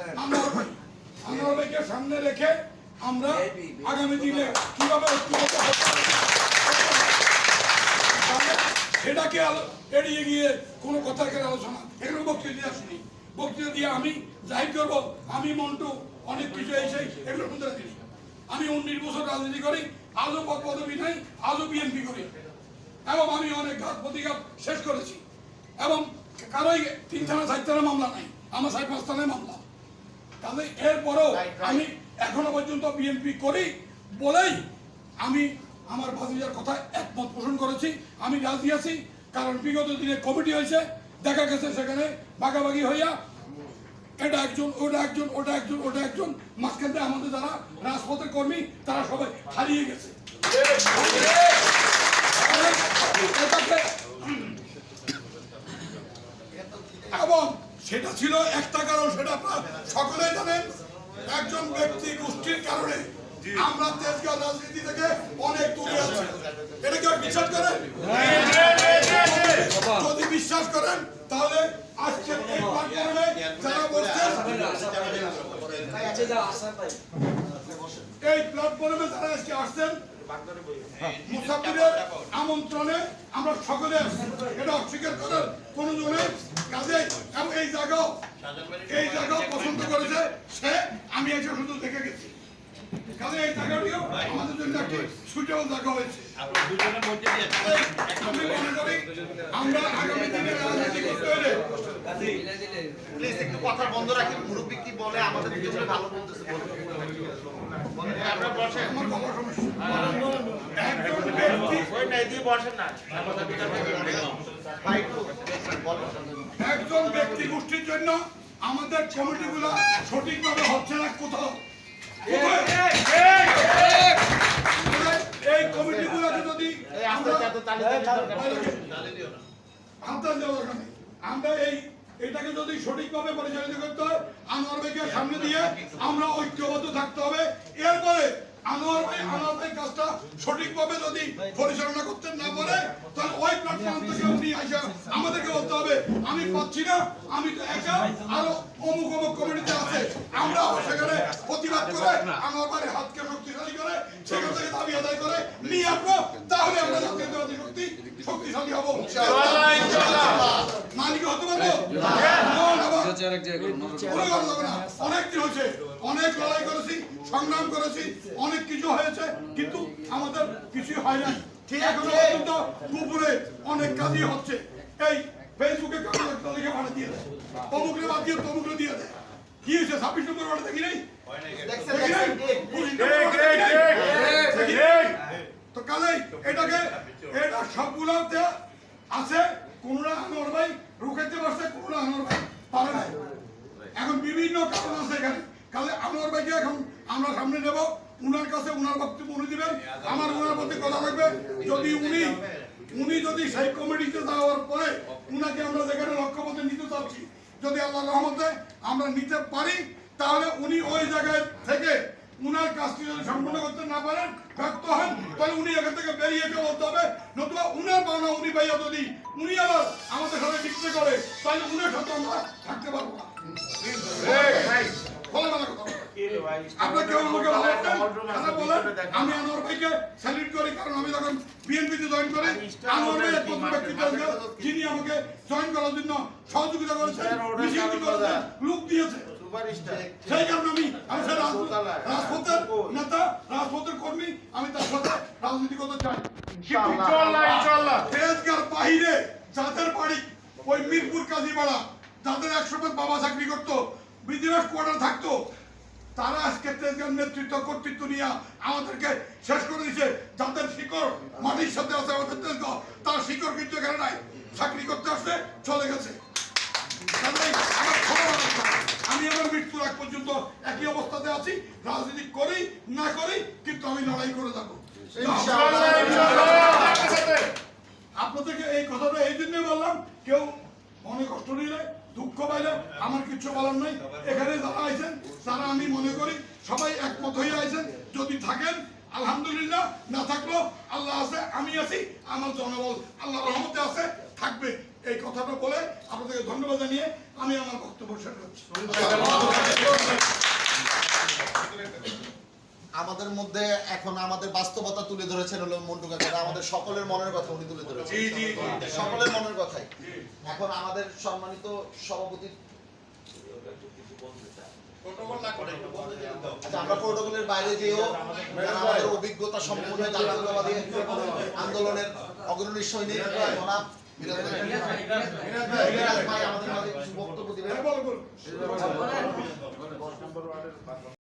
আনোয়ার ভাই সামনে রেখে আমরা আগামী দিনে কীভাবে ঐক্যবদ্ধ সেটাকে আলো- এড়িয়ে গিয়ে কোনো কথাকে আলোচনা। এগুলো বক্তৃতা আসেনি। বক্তৃতা দিয়ে আমি জাহির করব আমি মন্টু অনেক কিছু এসে এগুলো শুনতে দিই আমি উনিশ বছর রাজনীতি করি আজও পদ পদবি নাই আজও বিএনপি করি। এবং আমি অনেক ঘাত প্রতিঘাত শেষ করেছি। এবং কারোই তিন থানা চার থানা মামলা নাই। আমার সাড়ে পাঁচ থানায় মামলা। তাহলে এরপরেও আমি এখনও পর্যন্ত বিএনপি করি বলেই আমি আমার ভাতিজার কথা একমত পোষণ করেছি। আমি রাজি আছি কারণ বিগত দিনে কমিটি হয়েছে দেখা গেছে সেখানে ভাগাভাগি হইয়া এটা একজন ওটা একজন ওটা একজন ওটা একজন মাঝখান থেকে আমাদের যারা রাজপথের কর্মী তারা সবাই হারিয়ে গেছে এটাকে এবং সেটা ছিল একটা কারণ সেটা আপনারা সকলেই জানেন একজন ব্যক্তি গোষ্ঠীর কারণে আমরা তেজগাঁও রাজনীতি থেকে অনেক দূরে আছি এটা কেউ বিশ্বাস করেন যদি বিশ্বাস করেন তাহলে আজকে এই প্ল্যাটফর্মে যারা বলছেন এই প্ল্যাটফর্মে যারা আজকে আসছেন মুসাফিরের আমন্ত্রণে আমরা সকলে এটা অস্বীকার করার কোন জনে কাজে এবং এই জায়গাও এই জায়গাও পছন্দ করেছে। সে আমি এসে শুধু দেখে গেছি কাজে এই জায়গাটিও আমাদের জন্য একটি সুইটেবল জায়গা হয়েছে। আমি মনে করি আমরা আগামী দিনে রাজনীতি করতে হলে প্লিজ একটু কথা বন্ধ রাখি মুরব্বী কি বলে? আমাদের পিছনে ভালো বলতেছে আপনারা বসেন আমার গলা সমস্যা একজন ব্যক্তি একজন গোষ্ঠীর জন্য আমাদের কমিটিগুলো সঠিকভাবে হচ্ছে না কোথাও। কোথায়? এই কমিটিগুলোকে যদি এই দেওয়া দরকার নেই। আমরা এই এটাকে যদি সঠিকভাবে পরিচালিত করতে হয় আনোয়ার ভাইকে সামনে দিয়ে আমরা ঐক্যবদ্ধ থাকতে হবে এরপরে আনোয়ার ভাই আনোয়ার ভাই কাজটা সঠিকভাবে যদি পরিচালনা করতে না পারে তাহলে ওই প্ল্যাটফর্ম থেকে উনি আসা আমাদেরকে বলতে হবে আমি পাচ্ছি না আমি তো একা আরও অমুক অমুক কমিটিতে আছে আমরা সেখানে প্রতিবাদ করে আনোয়ার ভাইয়ের হাতকে শক্তিশালী করে সেখান থেকে দাবি আদায় করে নিয়ে আসব তাহলে আমরা জাতীয়তাবাদী শক্তি শক্তিশালী হব মালিক হতে পারব? না, না, না। কথা হবে না। অনেক দিন। হয়েছে। অনেক লড়াই করেছি সংগ্রাম করেছি অনেক কিছু হয়েছে কিন্তু আমাদের কিছু হয় নাই। এখনও পর্যন্ত দুপুরে অনেক কাজই হচ্ছে। এই ফেসবুকে কাগজ একটা লিখে পাঠিয়ে দিয়ে দেয় অমুকরে বাদ দিয়ে তমুকরে দিয়ে দেয়। কি হয়েছে? ছাব্বিশ নম্বর ওয়ার্ডে দেখি নাই? দেখছেন দেখি নাই? দেখছেন পঁচিশ নম্বর ওয়ার্ডে দেখি নাই? দেখি নাই? তো এটাকে এটা সবগুলোতে আছে, কোনরা আনোয়ার ভাই রুখাইতে পারছে কোনরা আনোয়ার ভাই পারে নাই। এখন বিভিন্ন কারণ আছে এখানে। কালে আনোয়ার ভাইকে এখন আমরা সামনে নেব। উনার কাছে উনার বক্তব্য উনি দিবেন। আমার উনার প্রতি কথা থাকবে। যদি উনি উনি যদি সেই কমিটিতে যাওয়ার পরে উনাকে আমরা যেখানে লক্ষ্যপথে নিতে চাচ্ছি, যদি আল্লাহ রহমতে আমরা নিতে পারি, তাহলে উনি ওই জায়গায় থেকে উনার কাজটি যদি সম্পূর্ণ করতে না পারেন ব্যর্থ হন। তাহলে উনি এখান থেকে বেরিয়ে যেতে বলতে হবে। নতুবা উনার পাওনা উনি পাইয়া যদি উনি আবার আমাদের সাথে বিক্রি করে তাহলে উনার সাথে আমরা থাকতে পারব না। আমি আনোয়ার ভাইকে করি কারণ আমি যখন বিএনপিতে জয়েন করি আনোয়ার ভাই একমাত্র ব্যক্তি যিনি আমাকে জয়েন করার জন্য সহযোগিতা করেছেন লোক দিয়েছে। সেই কারণে আমি আমি সেই রাজপথের নেতা রাজপথের কর্মী আমি তার সাথে রাজনীতি করতে চাই। তেজগার বাহিরে যাদের বাড়ি ওই মিরপুর কাজীপাড়া যাদের একশো বাবা চাকরি করতো বিধিবাস কোয়ার্টার থাকতো তারা আজকে তেজগার নেতৃত্ব কর্তৃত্ব নিয়ে আমাদেরকে শেষ করে দিয়েছে। যাদের শিকড় মাটির সাথে আছে আমাদের তেজগাঁও তার শিকড় কিন্তু এখানে নাই। চাকরি করতে আসছে চলে গেছে কাজেই আমার খবর আছে। আমি আমার মৃত্যুর আগ পর্যন্ত একই অবস্থাতে আছি রাজনীতি করি না করি কিন্তু আমি লড়াই করে যাব। আপনাদেরকে এই কথাটা এই জন্য বললাম কেউ মনে কষ্ট নিলে দুঃখ পাইলে আমার কিচ্ছু বলার নাই। এখানে যারা আইছেন তারা আমি মনে করি সবাই একমত হয়ে আইছেন। যদি থাকেন আলহামদুলিল্লাহ না থাকল আল্লাহ আছে আমি আছি আমার জনবল আল্লাহ রহমতে আছে থাকবে। এই কথাটা বলে আপনাদেরকে ধন্যবাদ জানিয়ে আমি আমার বক্তব্য শেষ করছি। আমাদের মধ্যে এখন আমাদের বাস্তবতা তুলে ধরেছেন হলো মন্ডুকা কাকা। আমাদের সকলের মনের কথা উনি তুলে ধরেছেন। সকলের মনের কথাই। এখন আমাদের সম্মানিত সভাপতি আচ্ছা, আন্দোলনের অগ্রণী সৈনিক হ্যাঁ। আমাদের বক্তব্য দিবেন